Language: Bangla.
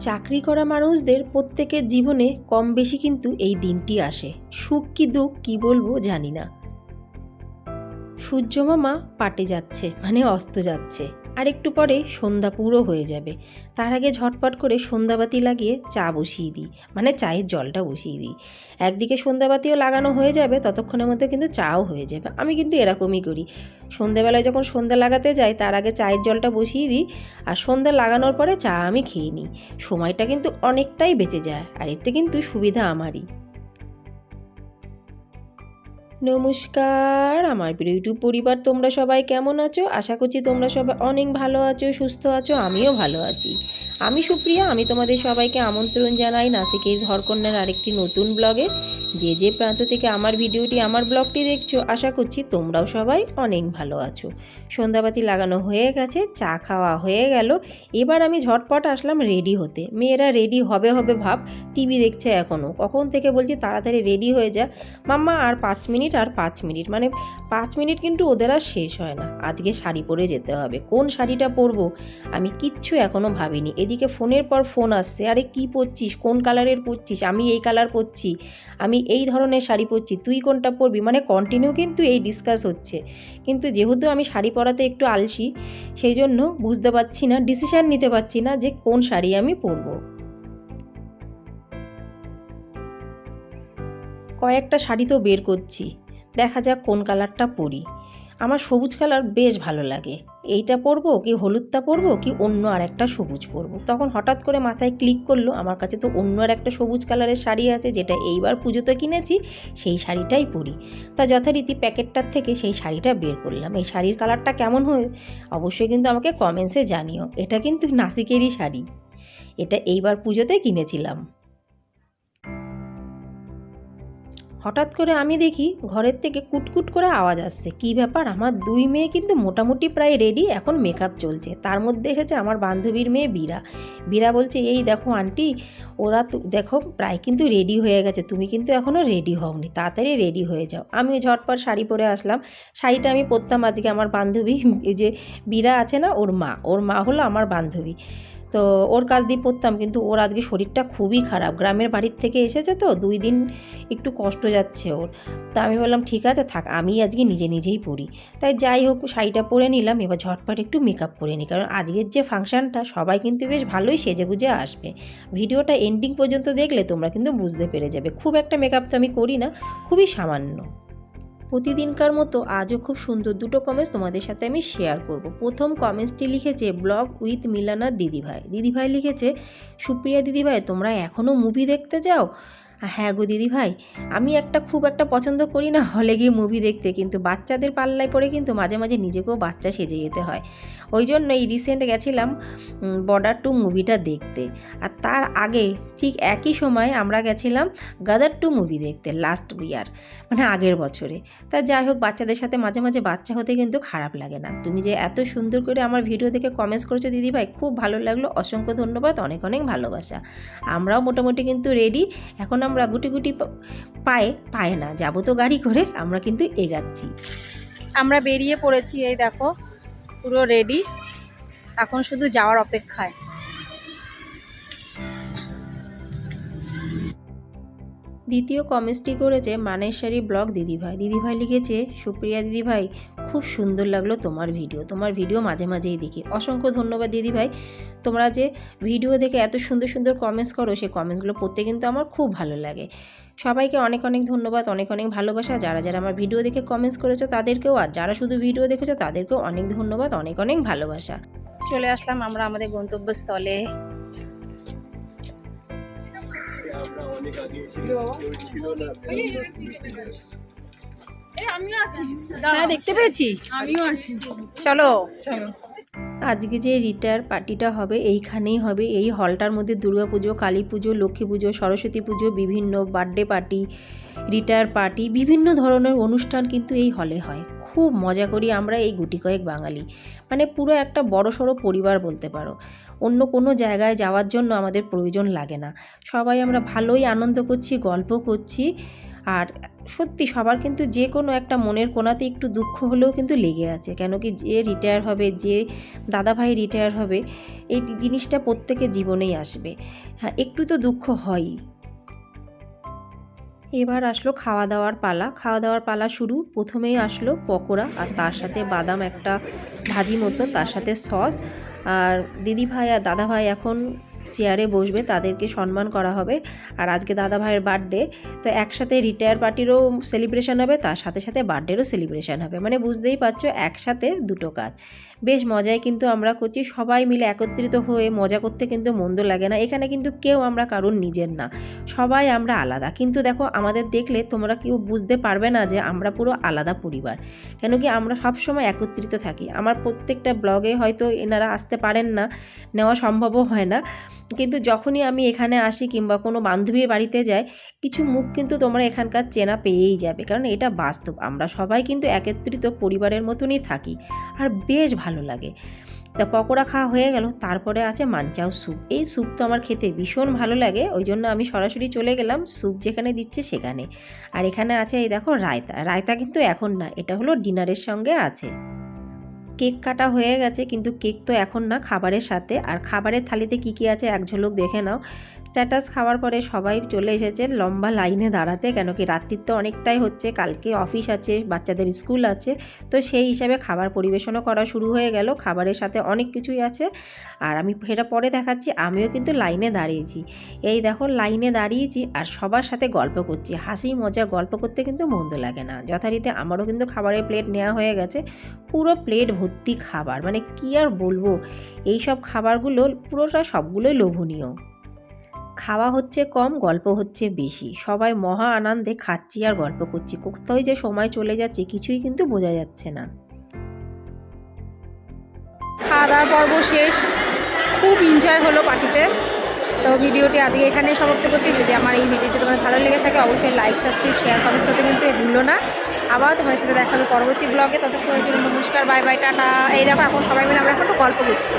চাকরি করা মানুষদের প্রত্যেকের জীবনে কম বেশি কিন্তু এই দিনটি আসে। সুখ কি দুঃখ কি বলব জানি না। সূর্যমামা পাটে যাচ্ছে মানে অস্ত যাচ্ছে। আর একটু পরে সন্ধ্যা পুরো হয়ে যাবে। তার আগে ঝটপট করে সন্ধ্যাবাতি লাগিয়ে চা বসিয়ে দিই। মানে চায়ের জলটা বসিয়ে দিই। একদিকে সন্ধ্যাবাতিও লাগানো হয়ে যাবে, ততক্ষণের মধ্যে কিন্তু চাও হয়ে যাবে। আমি কিন্তু এরকমই করি। সন্ধ্যাবেলায় যখন সন্ধ্যা লাগাতে যাই, তার আগে চায়ের জলটা বসিয়ে দিই আর সন্ধ্যা লাগানোর পরে চা আমি খেয়ে নিই। সময়টা কিন্তু অনেকটাই বেঁচে যায় আর এতে কিন্তু সুবিধা আমারই। নমস্কার, আমার প্রিয় ইউটিউব পরিবার, তোমরা সবাই কেমন আছো? আশা করছি তোমরা সবাই অনেক ভালো আছো, সুস্থ আছো, আমিও ভালো আছি। আমি সুপ্রিয়া, আমি তোমাদের সবাইকে আমন্ত্রণ জানাই নাসিকের ঘরকন্যার আরেকটি নতুন ব্লগে যে যে প্রান্ত থেকে আমার ভিডিওটি, আমার ব্লগটি দেখছ, আশা করছি তোমরাও সবাই অনেক ভালো আছো। সন্ধ্যাবাতি লাগানো হয়ে গেছে, চা খাওয়া হয়ে গেল। এবার আমি ঝটপট আসলাম রেডি হতে। মেয়েরা রেডি হবে হবে ভাব, টিভি দেখছে এখনও কখন থেকে বলছি তাড়াতাড়ি রেডি হয়ে যা। মাম্মা, আর পাঁচ মিনিট, আর পাঁচ মিনিট। মানে পাঁচ মিনিট কিন্তু ওদের আর শেষ হয় না। আজকে শাড়ি পরে যেতে হবে। কোন শাড়িটা পরবো? আমি কিচ্ছু এখনও ভাবিনি। এদিকে ফোনের পর ফোন আসছে। আরে কি পরছিস? কোন কালারের পরছিস? আমি এই কালার পরছি। আমি এই ধরনের শাড়ি পরছি, তুই কোনটা পরবি? মানে কন্টিনিউ কিন্তু এই ডিসকাস হচ্ছে। কিন্তু যেহেতু আমি শাড়ি পরাতে একটু আলসি সেই জন্য বুঝতে পারছি না ডিসিশান নিতে পারছি না যে কোন শাড়ি আমি পরব। কয়েকটা শাড়ি তো বের করছি, দেখা যাক কোন কালারটা পরি। আমার সবুজ কালার বেশ ভালো লাগে। এইটা পরবো কি হলুদটা পরবো কি অন্য আর একটা সবুজ পরবো? তখন হঠাৎ করে মাথায় ক্লিক করল, আমার কাছে তো অন্য আর একটা সবুজ কালারের শাড়ি আছে, যেটা এইবার পুজোতে কিনেছি, সেই শাড়িটাই পরি। তা যথারীতি প্যাকেটটার থেকে সেই শাড়িটা বের করলাম। এই শাড়ির কালারটা কেমন হয়? অবশ্যই কিন্তু আমাকে কমেন্টসে জানিও। এটা কিন্তু নাসিকেরই শাড়ি। এটা এইবার পুজোতে কিনেছিলাম। হঠাৎ করে আমি দেখি ঘরের থেকে কুটকুট করে আওয়াজ আসছে। কি ব্যাপার? আমার দুই মেয়ে কিন্তু মোটামুটি প্রায় রেডি এখন মেকআপ চলছে। তার মধ্যে এসেছে আমার বান্ধবীর মেয়ে বীরা। বীরা বলছে, এই দেখো আন্টি ওরা দেখো, প্রায় কিন্তু রেডি হয়ে গেছে। তুমি কিন্তু এখনও রেডি হওনি। তাড়াতাড়ি রেডি হয়ে যাও। আমি ঝটপট শাড়ি পরে আসলাম। শাড়িটা আমি পরতাম আজকে আমার বান্ধবী যে বীরা আছে না, ওর মা। ওর মা হলো আমার বান্ধবী। তো ওর কাজ দিয়ে পড়তাম, কিন্তু ওর আজকে শরীরটা খুবই খারাপ। গ্রামের বাড়ির থেকে এসেছে তো, দুই দিন একটু কষ্ট যাচ্ছে ওর। তা আমি বললাম, ঠিক আছে, থাক, আমি আজকে নিজে নিজেই পড়ি। তাই যাই হোক, শাড়িটা পরে নিলাম, এবার ঝটপট একটু মেকআপ করে নিই। কারণ আজকের যে ফাংশানটা সবাই কিন্তু বেশ ভালোই সেজে গুজে আসবে। ভিডিওটা এন্ডিং পর্যন্ত দেখলে তোমরা কিন্তু বুঝতে পেরে যাবে। খুব একটা মেকআপ তো আমি করি না, খুবই সামান্য। প্রতিদিনকার মতো আজও খুব সুন্দর দুটো কমেন্টস তোমাদের সাথে আমি শেয়ার করব। প্রথম কমেন্টসটি লিখেছে ব্লগ উইথ মিলানার দিদিভাই। দিদিভাই লিখেছে, সুপ্রিয়া দিদিভাই, তোমরা এখনও মুভি দেখতে যাও? হ্যাঁ গো দিদিভাই আমি একটা খুব একটা পছন্দ করি না হলে গিয়ে মুভি দেখতে, কিন্তু বাচ্চাদের পাল্লায় পড়ে কিন্তু মাঝে মাঝে নিজেকেও বাচ্চা সেজে যেতে হয়। ওই জন্য এই রিসেন্ট গেছিলাম বর্ডার টু মুভিটা দেখতে। আর তার আগে ঠিক একই সময় আমরা গেছিলাম গাদার টু মুভি দেখতে লাস্ট ইয়ার মানে আগের বছরে। তা যাই হোক, বাচ্চাদের সাথে মাঝে মাঝে বাচ্চা হতে কিন্তু খারাপ লাগে না। তুমি যে এত সুন্দর করে আমার ভিডিও দেখে কমেন্টস করেছ দিদিভাই খুব ভালো লাগল। অসংখ্য ধন্যবাদ, অনেক অনেক ভালোবাসা। আমরাও মোটামুটি কিন্তু রেডি এখন আমরা গুটি গুটি পায়ে, পায় না যাব তো গাড়ি করে আমরা কিন্তু এগাচ্ছি। আমরা বেরিয়ে পড়েছি, এই দেখো, পুরো রেডি এখন শুধু যাওয়ার অপেক্ষায়। দ্বিতীয় কমেন্টসটি করেছে মানেশ্বরী ব্লগ দিদিভাই। দিদিভাই লিখেছে, সুপ্রিয়া দিদিভাই, খুব সুন্দর লাগল তোমার ভিডিও। তোমার ভিডিও মাঝে মাঝেই দেখি। অসংখ্য ধন্যবাদ দিদিভাই। তোমরা যে ভিডিও দেখে এত সুন্দর সুন্দর কমেন্টস করো সেই কমেন্টসগুলো পড়তে কিন্তু আমার খুব ভালো লাগে। সবাইকে অনেক অনেক ধন্যবাদ, অনেক অনেক ভালোবাসা। যারা যারা আমার ভিডিও দেখে কমেন্টস করেছ, তাদেরকেও আর যারা শুধু ভিডিও দেখেছ, তাদেরকেও অনেক ধন্যবাদ, অনেক অনেক ভালোবাসা। চলে আসলাম আমরা আমাদের গন্তব্যস্থলে। হ্যাঁ দেখতে পেয়েছি আমিও আছি। চলো। চলো। আজকে যে রিটায়ার পার্টিটা হবে এইখানেই হবে। এই হলটার মধ্যে দুর্গা পুজো কালী পুজো লক্ষ্মী পুজো সরস্বতী পুজো বিভিন্ন বার্থডে পার্টি রিটায়ার পার্টি বিভিন্ন ধরনের অনুষ্ঠান কিন্তু এই হলে হয়। খুব মজা করি আমরা এই গুটি কয়েক বাঙালি। মানে পুরো একটা বড় সড়ো পরিবার বলতে পারো। অন্য কোনো জায়গায় যাওয়ার জন্য আমাদের প্রয়োজন লাগে না। সবাই আমরা ভালোই আনন্দ করছি, গল্প করছি। আর সত্যি সবার কিন্তু যে কোনো একটা মনের কোনাতে একটু দুঃখ হলেও কিন্তু লেগে আছে। কেন কি যে রিটায়ার হবে, যে দাদাভাই রিটায়ার হবে, এই জিনিসটা প্রত্যেকের জীবনেই আসবে। হ্যাঁ একটু তো দুঃখ হয়ই। এবার আসলো খাওয়া দাওয়ার পালা। খাওয়া দাওয়ার পালা শুরু। প্রথমেই আসলো পকোড়া আর তার সাথে বাদাম একটা ভাজি মতো, তার সাথে সস। আর দিদি ভাই আর দাদা ভাই এখন চেয়ারে বসবে, তাদেরকে সম্মান করা হবে। আর আজকে দাদা ভাইয়ের বার্থডে তো একসাথে রিটায়ার পার্টিরও সেলিব্রেশন হবে, তার সাথে সাথে বার্থডেরও সেলিব্রেশন হবে। মানে বুঝতেই পারছ, একসাথে দুটো কাজ। বেশ মজায় কিন্তু আমরা করছি, সবাই মিলে একত্রিত হয়ে মজা করতে কিন্তু মন্দ লাগে না। এখানে কিন্তু কেউ আমরা কারোর নিজের না, সবাই আমরা আলাদা। কিন্তু দেখো, আমাদের দেখলে তোমরা কেউ বুঝতে পারবে না যে আমরা পুরো আলাদা পরিবার। কেন কি আমরা সব সময় একত্রিত থাকি। আমার প্রত্যেকটা ব্লগে হয়তো এনারা আসতে পারেন না, নেওয়া সম্ভবও হয় না। কিন্তু যখনই আমি এখানে আসি কিংবা কোনো বান্ধবীর বাড়িতে যাই, কিছু মুখ কিন্তু তোমরা এখানকার চেনা পেয়েই যাবে। কারণ এটা বাস্তব। আমরা সবাই কিন্তু একত্রিত পরিবারের মতনই থাকি। আর বেশ ভালো লাগে। তা পকোড়া খাওয়া হয়ে গেল, তারপরে আছে মাঞ্চাও স্যুপ। এই স্যুপ তো আমার খেতে ভীষণ ভালো লাগে। ওই জন্য আমি সরাসরি চলে গেলাম, স্যুপ যেখানে দিচ্ছে সেখানে। আর এখানে আছে এই দেখো রায়তা। রায়তা কিন্তু এখন না, এটা হলো ডিনারের সঙ্গে আছে। কেক কাটা হয়ে গেছে, কিন্তু কেক তো এখন না, খাবারের সাথে। আর খাবারের থালিতে কি কি আছে, এক ঝলক দেখে নাও। স্ট্যাটাস খাওয়ার পরে সবাই চলে এসেছে লম্বা লাইনে দাঁড়াতে, কেন কি রাত্রির তো অনেকটাই হচ্ছে, কালকে অফিস আছে, বাচ্চাদের স্কুল আছে, তো সেই হিসাবে খাবার পরিবেশনও করা শুরু হয়ে গেল, খাবারের সাথে অনেক কিছুই আছে। আর আমি সেটা পরে দেখাচ্ছি, আমিও কিন্তু লাইনে দাঁড়িয়েছি। এই দেখো, লাইনে দাঁড়িয়েছি আর সবার সাথে গল্প করছি। হাসি মজা গল্প করতে কিন্তু মন্দ লাগে না। যথারীতি আমারও কিন্তু খাবারের প্লেট নেওয়া হয়ে গেছে। পুরো প্লেট ভর্তি খাবার মানে কি আর বলব? এই সব খাবারগুলো পুরোটা সবগুলোই লোভনীয়। খাওয়া হচ্ছে কম, গল্প হচ্ছে বেশি। সবাই মহা আনন্দে খাচ্ছি আর গল্প করছি। কোথাও যে সময় চলে যাচ্ছে কিছুই কিন্তু বোঝা যাচ্ছে না। খাওয়া দাওয়ার পর্ব শেষ। খুব এনজয় হলো পার্টিতে। তো ভিডিওটি আজকে এখানে সমাপ্ত করছি। যদি আমার এই ভিডিওটি তোমাদের ভালো লেগে থাকে, অবশ্যই লাইক সাবস্ক্রাইব শেয়ার কমেন্টস করতে কিন্তু ভুলো না। আবার তোমাদের সাথে দেখা হবে পরবর্তী ব্লগে ততক্ষণের জন্য নমস্কার বাই বাই টাটা। এই দেখো, এখন সবাই মিলে আমরা এখন একটু গল্প করছি।